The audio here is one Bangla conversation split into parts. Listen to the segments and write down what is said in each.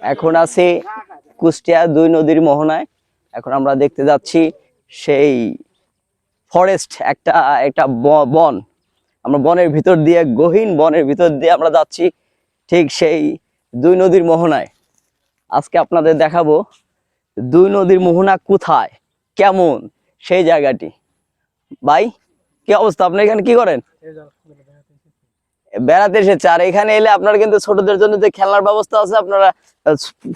এখন আছি কুষ্টিয়া দুই নদীর মোহনায়। এখন আমরা দেখতে যাচ্ছি সেই ফরেস্ট একটা একটা বন। আমরা বনের ভিতর দিয়ে, গহীন বনের ভিতর দিয়ে আমরা যাচ্ছি ঠিক সেই দুই নদীর মোহনায়। আজকে আপনাদের দেখাবো দুই নদীর মোহনা কোথায়, কেমন, সেই জায়গাটি। ভাই, কি অবস্থা? আপনি এখানে কি করেন? বেড়াতে এসেছে। আর এখানে এলে আপনার কিন্তু ছোটদের জন্য যে খেলনার ব্যবস্থা আছে, আপনারা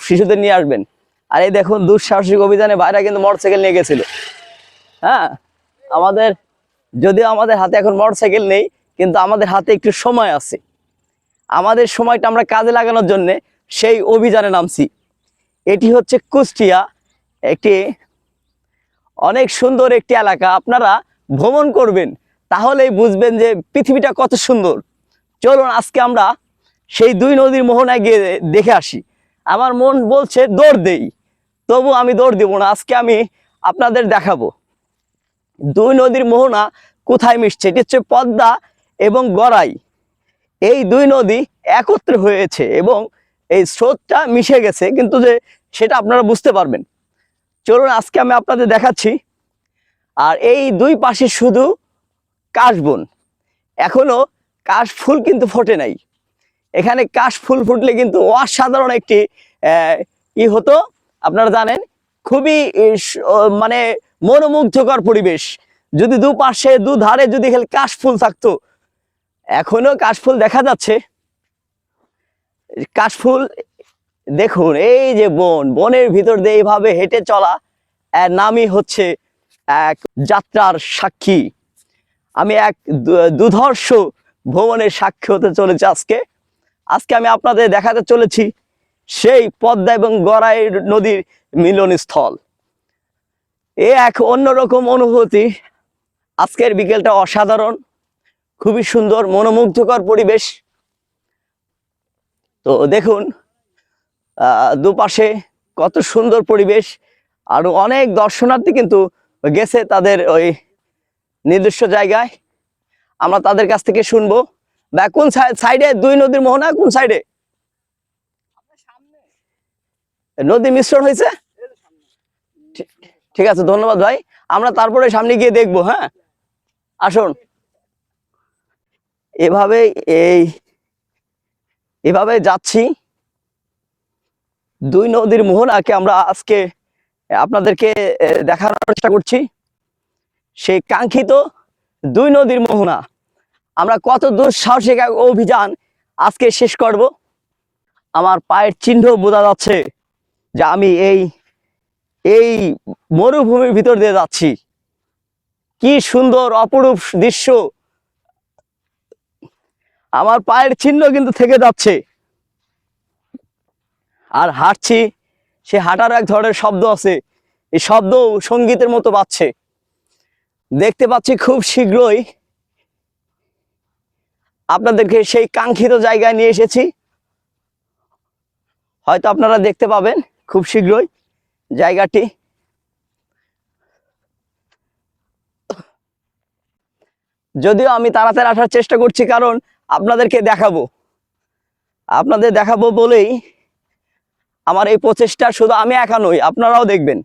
শিশুদের নিয়ে আসবেন। আর এই দেখুন, দুঃসাহসিক অভিযানে বাইরে কিন্তু মোটরসাইকেল নিয়ে গেছিল। হ্যাঁ আমাদের, যদিও আমাদের হাতে এখন মোটরসাইকেল নেই, কিন্তু আমাদের হাতে একটু সময় আছে। আমাদের সময়টা আমরা কাজে লাগানোর জন্য সেই অভিযানে নামছি। এটি হচ্ছে কুষ্টিয়া, একটি অনেক সুন্দর একটি এলাকা। আপনারা ভ্রমণ করবেন, তাহলেই বুঝবেন যে পৃথিবীটা কত সুন্দর। চলুন, আজকে আমরা সেই দুই নদীর মোহনায় গিয়ে দেখে আসি। আমার মন বলছে, দৌড় দেই। তবু আমি দৌড় দিব না, আজকে আমি আপনাদের দেখাবো। দুই নদীর মোহনা কোথায় মিশছে? এটি হচ্ছে পদ্মা এবং গড়াই। এই দুই নদী একত্রে হয়েছে এবং এই স্রোতটা মিশে গেছে, কিন্তু যে সেটা আপনারা বুঝতে পারবেন। চলুন, আজকে আমি আপনাদের দেখাচ্ছি। আর এই দুই পাশে শুধু কাশবন। এখনও কাশ ফুল কিন্তু ফোটে নাই। এখানে কাশ ফুল ফুটলে কিন্তু অসাধারণ একটি ই হতো। আপনারা জানেন, খুবই মানে মনোমুগ্ধকর পরিবেশ। যদি দুপাশে, দুধারে যদি খালি কাশ ফুল থাকতো, এখনও কাশফুল দেখা যাচ্ছে। কাশফুল দেখুন, এই যে বন, বনের ভিতর দিয়ে এইভাবে হেঁটে চলা নামই হচ্ছে এক যাত্রার সাক্ষী। আমি এক দুধর্ষ ভ্রমণের সাক্ষী হতে চলেছে আজকে। আজকে আমি আপনাদের দেখাতে চলেছি সেই পদ্মা এবং গড়াই নদীর মিলনস্থল। এ এক অন্যরকম অনুভূতি। আজকের বিকেলটা অসাধারণ, খুবই সুন্দর, মনোমুগ্ধকর পরিবেশ। তো দেখুন দুপাশে কত সুন্দর পরিবেশ, আরও অনেক দর্শনার্থী কিন্তু গেছে তাদের ওই নির্দিষ্ট জায়গায়। আমরা তাদের কাছ থেকে শুনব। বা কোন সাইডে দুই নদীর মোহনা, কোন সাইডে নদী মিশ্রণ হয়েছে? ঠিক- আছে, ধন্যবাদ ভাই। আমরা তারপরে সামনে গিয়ে দেখব হ্যাঁ? আসুন। এভাবে এই এভাবে যাচ্ছি। দুই নদীর মোহনাকে আমরা আজকে আপনাদেরকে দেখানোর চেষ্টা করছি। সেই কাঙ্ক্ষিত দুই নদীর মোহনা। আমরা কত দুঃসাহসিক এক অভিযান আজকে শেষ করব। আমার পায়ের চিহ্ন বোঝা যাচ্ছে যে আমি এই এই মরুভূমির ভিতর দিয়ে যাচ্ছি। কি সুন্দর, অপরূপ দৃশ্য। আমার পায়ের চিহ্ন কিন্তু থেকে যাচ্ছে। আর হাঁটছি, সে হাঁটার এক ধরনের শব্দ আছে। এই শব্দ সঙ্গীতের মতো বাজছে। দেখতে পাচ্ছি খুব শীঘ্রই আপনাদেরকে সেই কাঙ্ক্ষিত জায়গায় নিয়ে এসেছি। হয়তো আপনারা দেখতে পাবেন খুব শীঘ্রই জায়গাটি। যদিও আমি তাড়াতাড়ি আসার চেষ্টা করছি, কারণ আপনাদেরকে দেখাবো। আপনাদের দেখাবো বলেই আমার এই প্রচেষ্টা শুধু আমি একা নই, আপনারাও দেখবেন।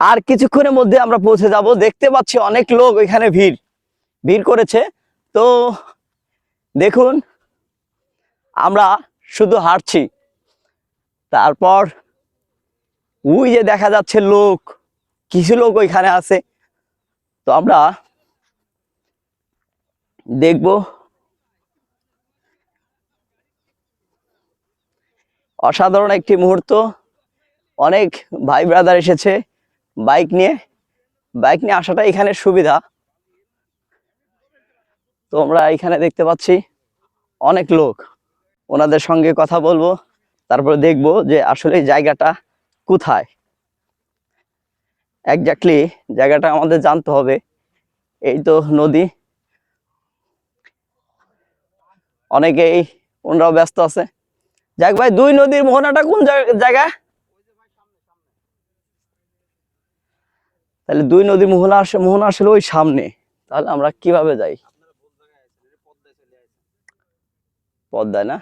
আর কিছুক্ষণের মধ্যে আমরা পৌঁছে যাব। দেখতে পাচ্ছি অনেক লোক এখানে ভিড় ভিড় করেছে। তো দেখুন, আমরা শুধু হাঁটছি। তারপর ওই যে দেখা যাচ্ছে লোক, কিছু লোক ওইখানে আছে। তো আমরা দেখব। অসাধারণ একটি মুহূর্ত। অনেক ভাই ব্রাদার এসেছে। বাইক নিয়ে বাইক নিয়ে আসাটা এখানে সুবিধা। তো আমরা এখানে দেখতে পাচ্ছি অনেক লোক। ওনাদের সঙ্গে কথা বলব, তারপরে দেখব যে আসলে জায়গাটা কোথায়। একজাক্টলি জায়গাটা আমাদের জানতে হবে। এই তো নদী। অনেকেই ওনারাও ব্যস্ত আছে। যাক ভাই, দুই নদীর মোহনাটা কোন জায়গা- তাহলে দুই নদীর মোহনা আসে মোহনা আসলে ওই সামনে। তাহলে আমরা কীভাবে যাই? পদ্মায় না।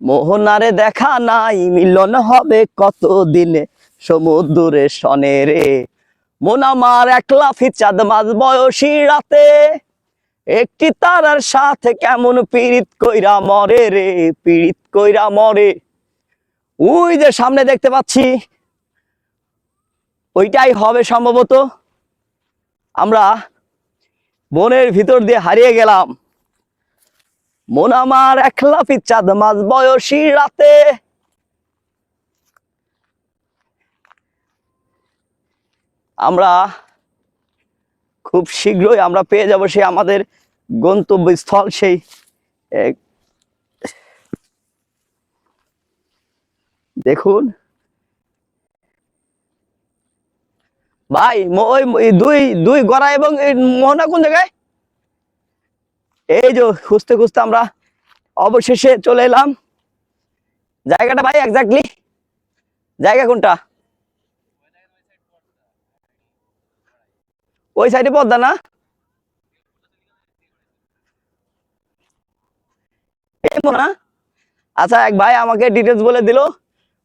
মোহনারে দেখা নাই মিলন হবে কত দিনে সমুদ্রে সনে রে। মন আমার একলা ফিচাদ মাঝ বয়সী রাতে। একটি তারার সাথে কেমন পীড়িত কইরা মরে রে পীড়িত কইরা মরে। ওই যে সামনে দেখতে পাচ্ছি ওইটাই হবে সম্ভবত। আমরা বনের ভিতর দিয়ে হারিয়ে গেলাম। মন আমার একলা পিচ্ছাদ মাঝ বয়সী রাতে। আমরা খুব শীঘ্রই আমরা পেয়ে যাব সেই আমাদের গন্তব্যস্থল, সেই দেখুন। ভাই ওই দুই দুই গড়া এবং মোহনা কোন জায়গায়? এই যে খুঁজতে খুঁজতে আমরা অবশেষে চলে এলাম। জায়গাটা ভাই এক্স্যাক্টলি জায়গা কোনটা? ওই সাইডে পদ্মা না? আচ্ছা এক ভাই আমাকে ডিটেলস বলে দিল।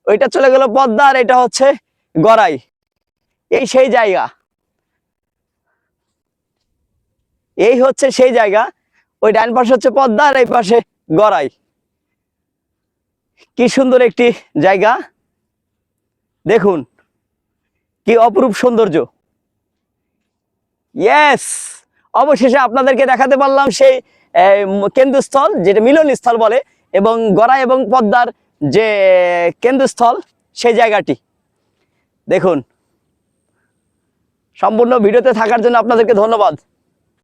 ওইটা চলে গেল পদ্মা আর এটা হচ্ছে গড়াই। এই সেই জায়গা। এই হচ্ছে সেই জায়গা। ওই ডান পাশে হচ্ছে পদ্মা আর এই পাশে গড়াই। কি সুন্দর একটি জায়গা। দেখুন, কি অপরূপ সৌন্দর্য। ইয়েস অবশেষে আপনাদেরকে দেখাতে পারলাম সেই কেন্দ্রস্থল, যেটা মিলনস্থল বলে, এবং গড়াই এবং পদ্মার যে কেন্দ্রস্থল, সেই জায়গাটি। দেখুন সম্পূর্ণ ভিডিওতে থাকার জন্য আপনাদেরকে ধন্যবাদ।